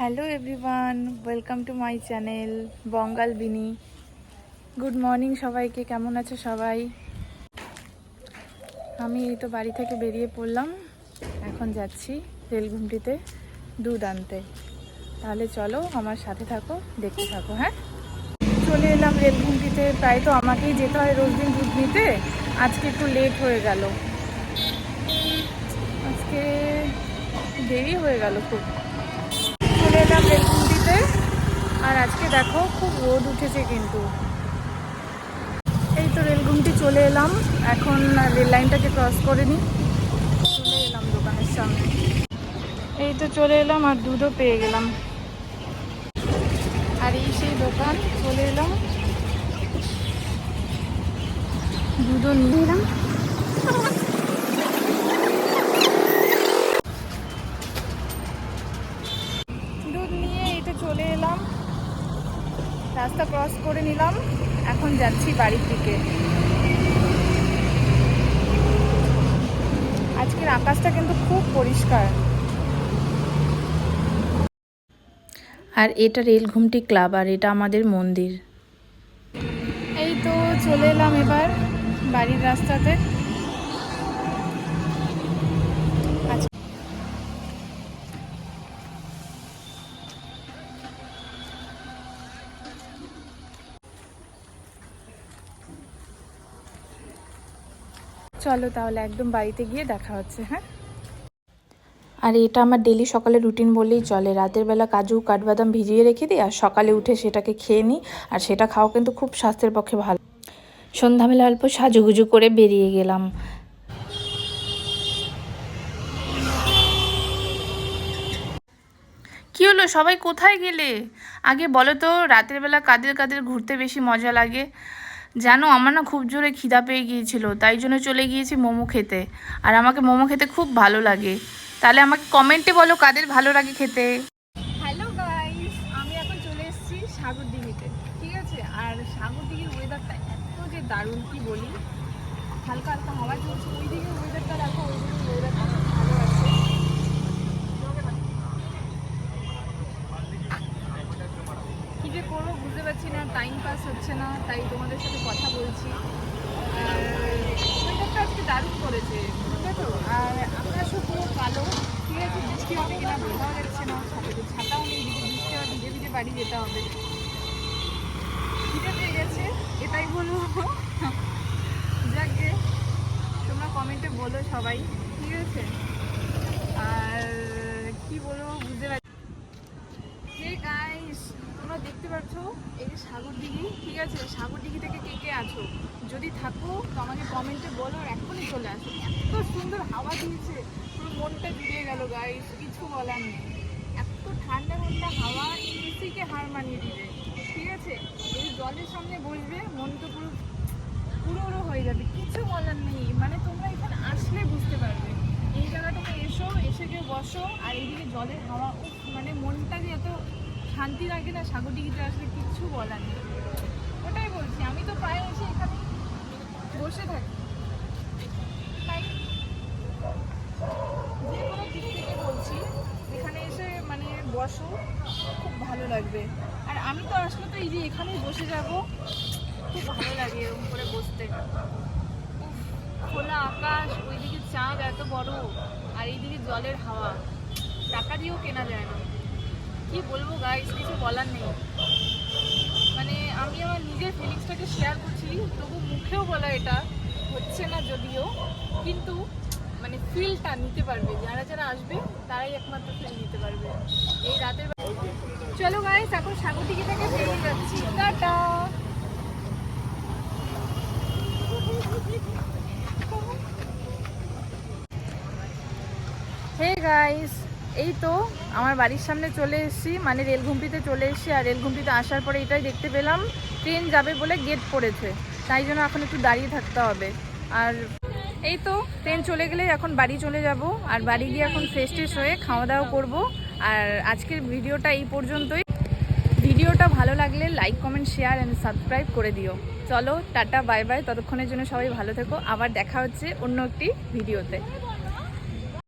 Hello everyone welcome to my channel বঙ্গাল বিনি good morning সবাইকে। কেমন আছে সবাই? আমি এই তো বাড়ি থেকে বেরিয়ে পড়লাম। এখন যাচ্ছি রেলঘুমটিতে দুধ আনতে। তাহলে চলো আমার সাথে থাকো, দেখতে থাকো হ্যাঁ? চলে এলাম রেলঘুমটিতে। প্রায় তো আমাকেই যেতে হয় রোজ দিন দুধ নিতে। আজকে একটু লেট হয়ে গেল। আজকে দেরি হয়ে গেল খুব। চলে এলাম রেলগুন্ডিতে আর আজকে দেখো, খুব রোদ উঠেছে কিন্তু। এই তো রেলগুমটি চলে এলাম। এখন রেল লাইনটাকে ক্রস করে নিই। চলে এলাম দোকানের সামনে। এই তো চলে এলাম আর দুধও পেয়ে গেলাম। আর এই সেই দোকান, চলে এলাম। দুধও নিয়ে এলাম দুধ নিয়ে এই তো চলে এলাম রাস্তা ক্রস করে নিলাম। এখন যাচ্ছি বাড়ির দিকে। আজকের আকাশটা কিন্তু খুব পরিষ্কার। আর এটা রেলঘুমটি ক্লাব আর এটা আমাদের মন্দির। এই তো চলে এলাম এবার বাড়ির রাস্তাতে। চলো তাহলে একদম বাড়িতে গিয়ে দেখা হচ্ছে হ্যাঁ? আর এটা আমার ডেলি সকালে রুটিন বললেই চলে। রাতের বেলা কাজু কাঠবাদাম ভিজিয়ে রেখে দিই আর সকালে উঠে সেটাকে খেয়ে নিই আর সেটা খাওয়া কিন্তু খুব স্বাস্থ্যের পক্ষে ভালো। সন্ধ্যাবেলা অল্প সাজুগুজু করে বেরিয়ে গেলাম। কি হলো? সবাই কোথায় গেলে? আগে বলো তো রাতের বেলা কাদের কাদের ঘুরতে বেশি মজা লাগে? জানো, আমার না খুব জোরে খিদা পেয়ে গিয়েছিল, তাই জন্য চলে গিয়েছি মোমো খেতে। আর আমাকে মোমো খেতে খুব ভালো লাগে। তাহলে আমাকে কমেন্টে বলো কাদের ভালো লাগে খেতে। হ্যালো গাইস আমি এখন চলে এসেছি সাগরদিঘিতে, ঠিক আছে? আর সাগরদিঘির ওয়েদারটা এত যে দারুণ, কি বলি? হালকা হালকা হাওয়া চলছে ওই দিকে ওয়েদারটা দেখো ওই দিকে ওয়েদারটা ভালো আছে কি যে করব বুঝতে পারছি না টাইম পাস হচ্ছে না, তাই তোমাদের সাথে কথা বলছি। আর আজকে দারুণ করেছে বুঝলে তো? আর আকাশও পুরো কালো, ঠিক আছে? বৃষ্টি হবে কিনা বোঝাও যাচ্ছে না সাথে তো ছাতাও নেই দিকে বৃষ্টি হবে, ভিজে ভিজে বাড়ি যেতে হবে। খিদে পেয়ে গেছে, এটাই বলব। যাকে তোমরা কমেন্টে বলো সবাই, ঠিক আছে? এই যে সাগর দিঘি ঠিক আছে? সাগর দিঘি থেকে কে কে আছো? যদি থাকো, তো আমাকে কমেন্টে বলো আর এখনই চলে আসো। এত সুন্দর হাওয়া দিয়েছে। পুরো মনটা জুড়িয়ে গেল গাইস কিছু বলার নেই। এত ঠান্ডা ঠান্ডা হাওয়া এসিকে হার মানিয়ে দিবে। ঠিক আছে? এই জলের সামনে বসবে মন পুরো পুরো পুরো হয়ে যাবে। কিছু বলার নেই। মানে তোমরা এখানে আসলে বুঝতে পারবে এই জায়গাটাতে এসো এসে কেউ বসো আর এইদিকে জলের হাওয়া উফ, মানে মনটা যে এত শান্তি লাগে না সাগরডিগিতে আসলে কিচ্ছু বলার নেই। ওটাই বলছি, আমি তো প্রায় এসে এখানে বসে থাকি। তাই যে কোনো দিক থেকে বলছি, এখানে এসে মানে বসো, খুব ভালো লাগবে। আর আমি তো আসলে তো এই যে এখানেই বসে যাব, খুব ভালো লাগে এরকম করে বসতে। খোলা আকাশ, ওইদিকে চাঁদ এত বড়, আর এইদিকে জলের হাওয়া। টাকা দিয়েও কেনা যায় না। কি বলব গাইস কিছু বলার নেই। মানে আমি আমার নিজের ফিলিংসটাকে শেয়ার করছি, তবু মুখেও বলা এটা হচ্ছে না যদিও। কিন্তু মানে ফিলটা নিতে পারবে। যারা যারা আসবে, তারাই একমাত্র ফিল নিতে পারবে। এই রাতের চলো গাইস এখন সাগরদিঘি থেকে বেরিয়ে যাচ্ছি। টাটা! হে গাইস এই তো আমার বাড়ির সামনে চলে এসেছি মানে রেলঘুমটিতে চলে এসেছি আর রেলঘুমটিতে আসার পরে এটাই দেখতে পেলাম, ট্রেন যাবে বলে গেট পড়েছে, তাই জন্য এখন একটু দাঁড়িয়ে থাকতে হবে। আর এই তো ট্রেন চলে গেলে এখন বাড়ি চলে যাব, আর বাড়ি গিয়ে এখন ফ্রেশ ট্রেশ হয়ে খাওয়া দাওয়া করব। আর আজকের ভিডিওটা এই পর্যন্তই। ভিডিওটা ভালো লাগলে like comment share and subscribe করে দিও। চলো, টাটা বাই বাই ততক্ষণের জন্য সবাই ভালো থেকো। আবার দেখা হচ্ছে অন্য একটি ভিডিওতে।